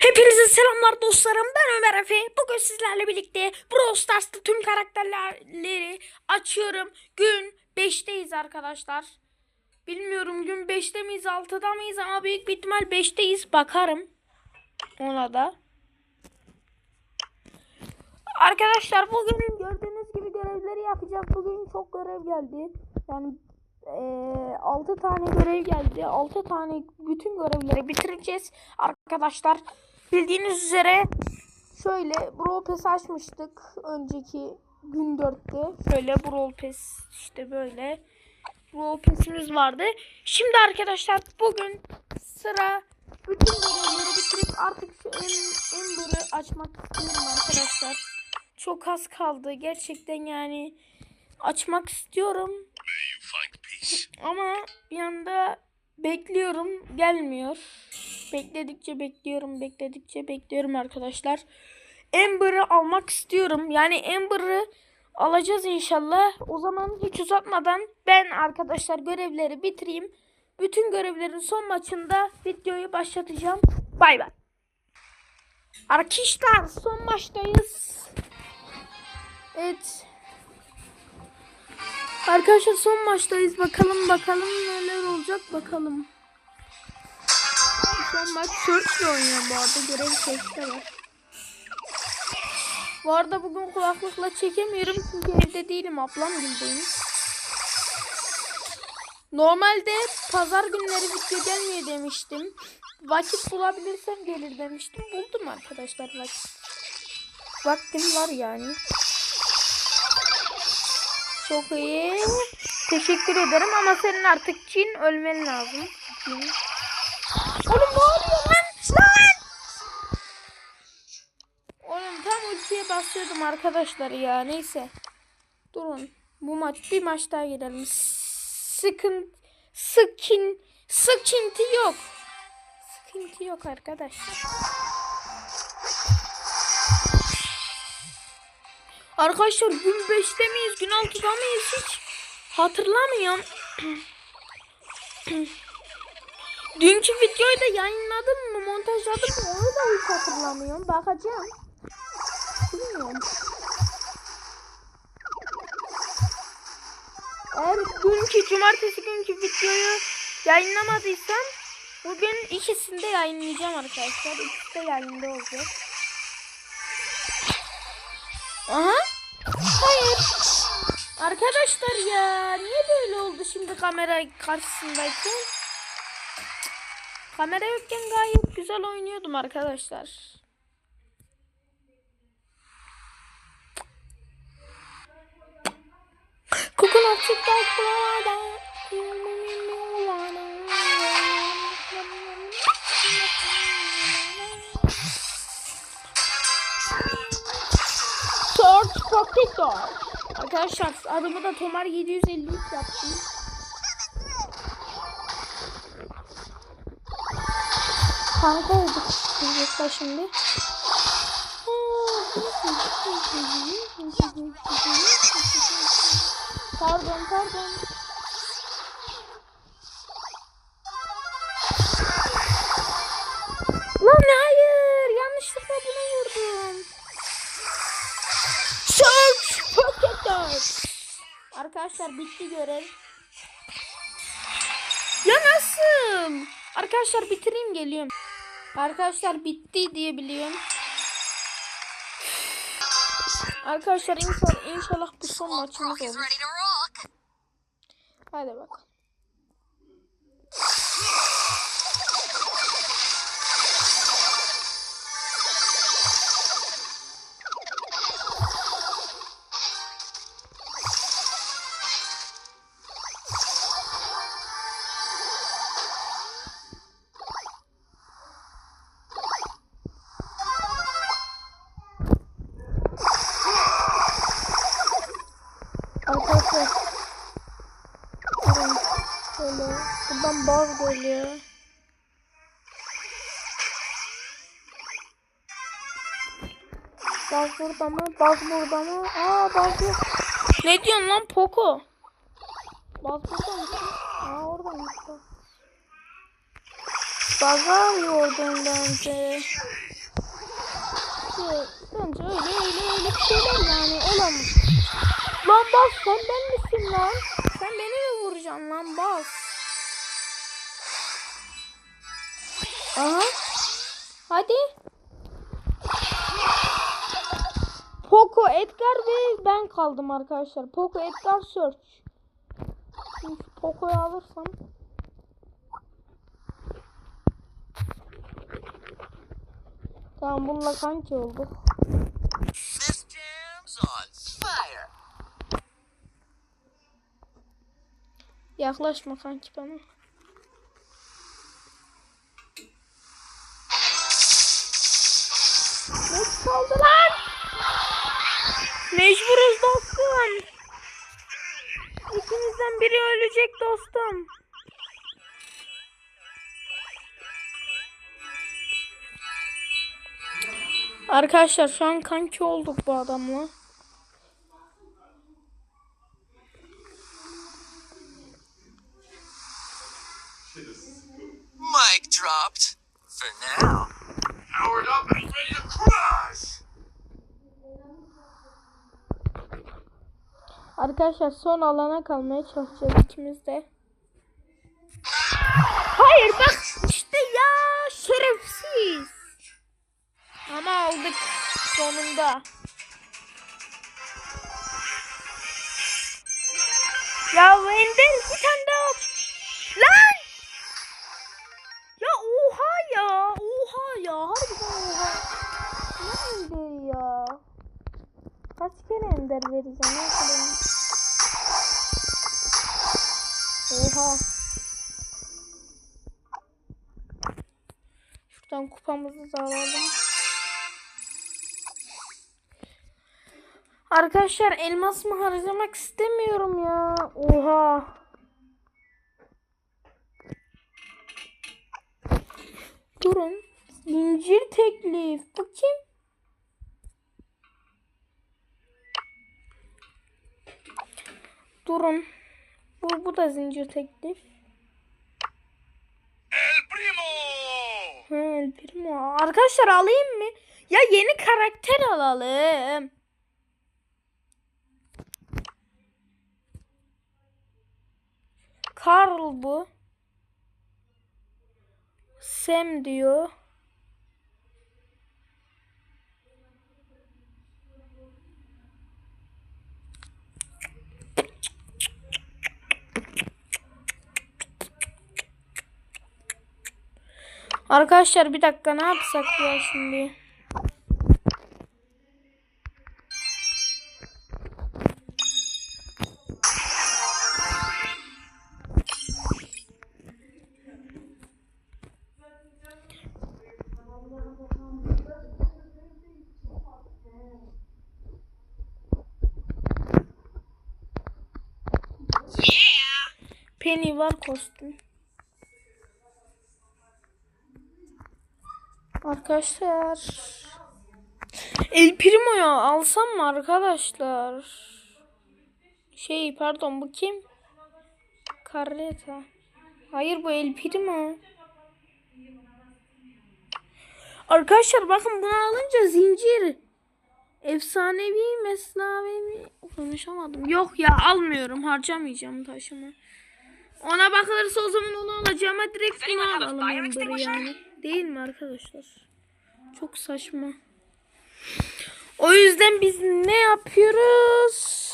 Hepinize selamlar dostlarım. Ben Ömer Efe. Bugün sizlerle birlikte Brawl Stars'ta tüm karakterleri açıyorum. Gün 5'teyiz arkadaşlar. Bilmiyorum gün 5'te miyiz 6'da mıyız ama büyük bir ihtimal 5'teyiz. Bakarım. Ona da. Arkadaşlar bugün gördüğünüz gibi görevleri yapacağız. Bugün çok görev geldi. Yani 6 tane görev geldi. 6 tane bütün görevleri bitireceğiz arkadaşlar. Bildiğiniz üzere şöyle Brawl Pass açmıştık önceki gün 4'te. Şöyle Brawl Pass işte böyle Brawl Pass'imiz vardı. Şimdi arkadaşlar bugün sıra bütün görevleri bitirip artık şu em- Ember'ı açmak istiyorum arkadaşlar. Çok az kaldı gerçekten yani açmak istiyorum. Ama bir anda bekliyorum gelmiyor. Bekledikçe bekliyorum, bekledikçe bekliyorum arkadaşlar. Ember'ı almak istiyorum. Yani Ember'ı alacağız inşallah. O zaman hiç uzatmadan ben arkadaşlar görevleri bitireyim. Bütün görevlerin son maçında videoyu başlatacağım. Bay bay. Arkadaşlar son maçtayız. Evet. Arkadaşlar son maçtayız. Bakalım bakalım neler olacak bakalım. Son maç Search ile oynuyor bu arada. Görev seçte var. Bu arada bugün kulaklıkla çekemiyorum çünkü evde değilim. Ablam bildiğin. Normalde pazar günleri video gelmiyor demiştim. Vakit bulabilirsem gelir demiştim. Buldum arkadaşlar vakit. Vaktim var yani. Çok iyi. Teşekkür ederim ama senin artık Çin ölmen lazım. Çin. Oğlum ne oluyor lan? Lan! Oğlum tam ultiye basıyordum arkadaşlar ya. Neyse. Durun. Bu maç bir maç daha girelim. Sıkın sıkın sıkıntı yok. Sıkıntı yok arkadaşlar. Arkadaşlar gün 5'te miyiz? Gün 6'da mıyız hiç? Hatırlamıyorum. Dünkü videoyu da yayınladım mı? Montajladım mı? Onu da hiç hatırlamıyorum. Bakacağım. Bilmiyorum. Eğer dünkü cumartesi günkü videoyu yayınlamadıysam bugün ikisini de yayınlayacağım arkadaşlar. İkisi de yayında olacak. Aha. Hayır. Arkadaşlar ya niye böyle oldu şimdi kamera karşısındayken? Kamera yokken gayet güzel oynuyordum arkadaşlar. Coconut çıktı kulağda. Search Protector. Arkadaşlar adımı da Tomar 753 yaptım. Kanka olduk. Çocuklar şimdi. Pardon pardon. Arkadaşlar bitti görev. Ya nasıl? Arkadaşlar bitireyim geliyorum. Arkadaşlar bitti diye biliyorum. Arkadaşlar inşallah, inşallah bu son maçımız olur. Hadi bakalım. Buradan baz geliyor. Baz burada mı? Baz burada mı? Aa baz yok. Ne diyorsun lan Poco? Baz burada mı? Aa oradaymış bak. Baga yordum bence. Ya, Bence öyle öyle öyle bir şeyler yani olamaz. Lan bas sen ben misin lan? Aha. Hadi. Poco, Edgar ve ben kaldım arkadaşlar. Poco, Edgar, Search. Şimdi Poco'yu alırsam. Tamam bununla kanki olduk. Yaklaşma kanki bana. Kaldı lan? Mecburuz dostum. İkimizden biri ölecek dostum. Arkadaşlar şu an kanki olduk bu adamla. Mic dropped. For now. Powered up and ready to crush. Arkadaşlar son alana kalmaya çalışacağız ikimiz de. Hayır bak işte ya şerefsiz. Ama aldık sonunda. Ya Ender bir tane daha at. Lan! Ya oha ya. Oha ya. Harbiden oha. Ne Ender ya? Kaç kere ender vereceğim? Ne yapayım? Oha. Şuradan kupamızı da alalım. Arkadaşlar elmas mı harcamak istemiyorum ya. Oha. Durun. Zincir teklif. Kim? Durun. Bu, bu da zincir teklif. El primo. Hı, El Primo. Arkadaşlar alayım mı? Ya yeni karakter alalım. Carl bu. Sam diyor. Arkadaşlar bir dakika ne yapsak ya şimdi? Yeah. Penny var kostüm. Arkadaşlar. El Primo'yu alsam mı arkadaşlar? Şey pardon bu kim? Carreta. Hayır bu El Primo. Arkadaşlar bakın bunu alınca zincir. Efsanevi mesnavi konuşamadım. Yok ya almıyorum harcamayacağım taşımı. Ona bakılırsa o zaman onu alacağım ama direkt bunu alalım yani. Değil mi arkadaşlar? Çok saçma. O yüzden biz ne yapıyoruz?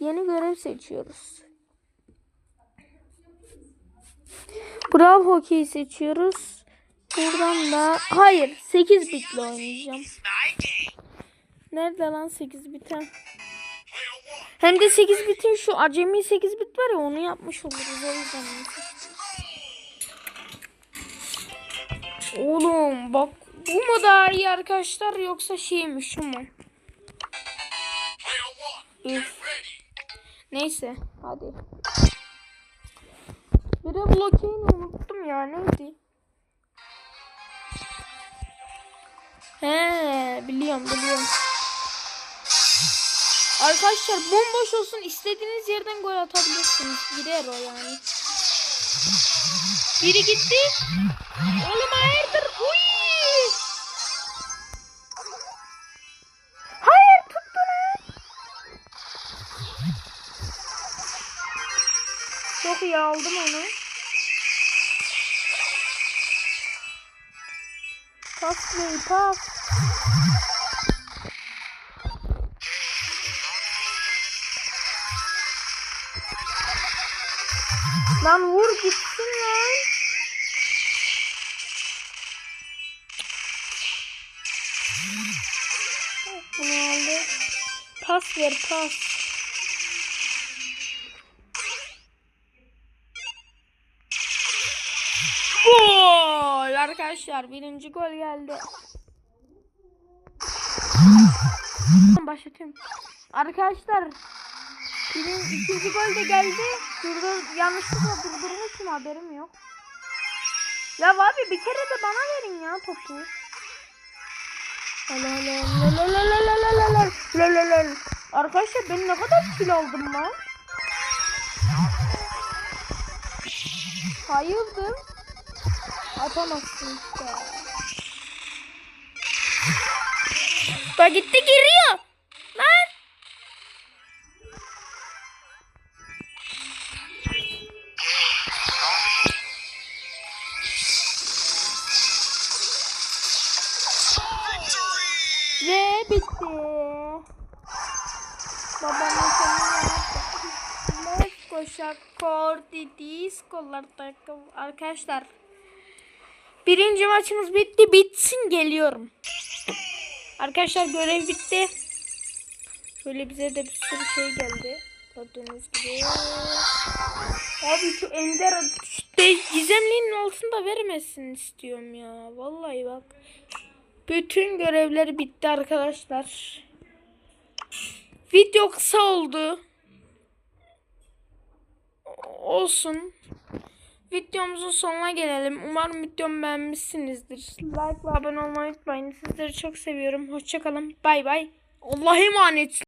Yeni görev seçiyoruz. Brawl Hockey seçiyoruz. Buradan da hayır 8 bitle oynayacağım. Nerede lan 8 biten? Hem de 8 bitin şu acemi 8 bit var ya onu yapmış oluruz o yüzden. Oğlum bak bu mu daha iyi arkadaşlar yoksa şey mi şu. Neyse hadi. Bir de blokeini unuttum ya neydi? He biliyorum biliyorum. Arkadaşlar bomboş olsun istediğiniz yerden gol atabilirsiniz. Girer o yani. Biri gitti. Oğlum hayırdır? Uy! Hayır tuttu lan. Çok iyi aldım onu. Pas bey pas. Lan vur gitsin lan. Pas ver pas. Gol arkadaşlar birinci gol geldi. Başlatıyorum. Arkadaşlar birin, ikinci gol de geldi. Durdur, yanlışlıkla durdurmuşum haberim yok. Ya abi bir kere de bana verin ya topu. Arkadaşlar ben ne kadar kil aldım lan? Hayırdır? Atamazsın işte. Bak gitti giriyor. The discolar takım. Arkadaşlar. Birinci maçımız bitti. Bitsin geliyorum. Arkadaşlar görev bitti. Şöyle bize de bir sürü şey geldi. Gördüğünüz gibi. Abi şu ender işte gizemliğin altında vermesin istiyorum ya. Vallahi bak. Bütün görevleri bitti arkadaşlar. Video kısa oldu. Olsun. Videomuzun sonuna gelelim. Umarım videomu beğenmişsinizdir. Like ve abone olmayı unutmayın. Sizleri çok seviyorum. Hoşçakalın. Bay bay. Allah'a emanet.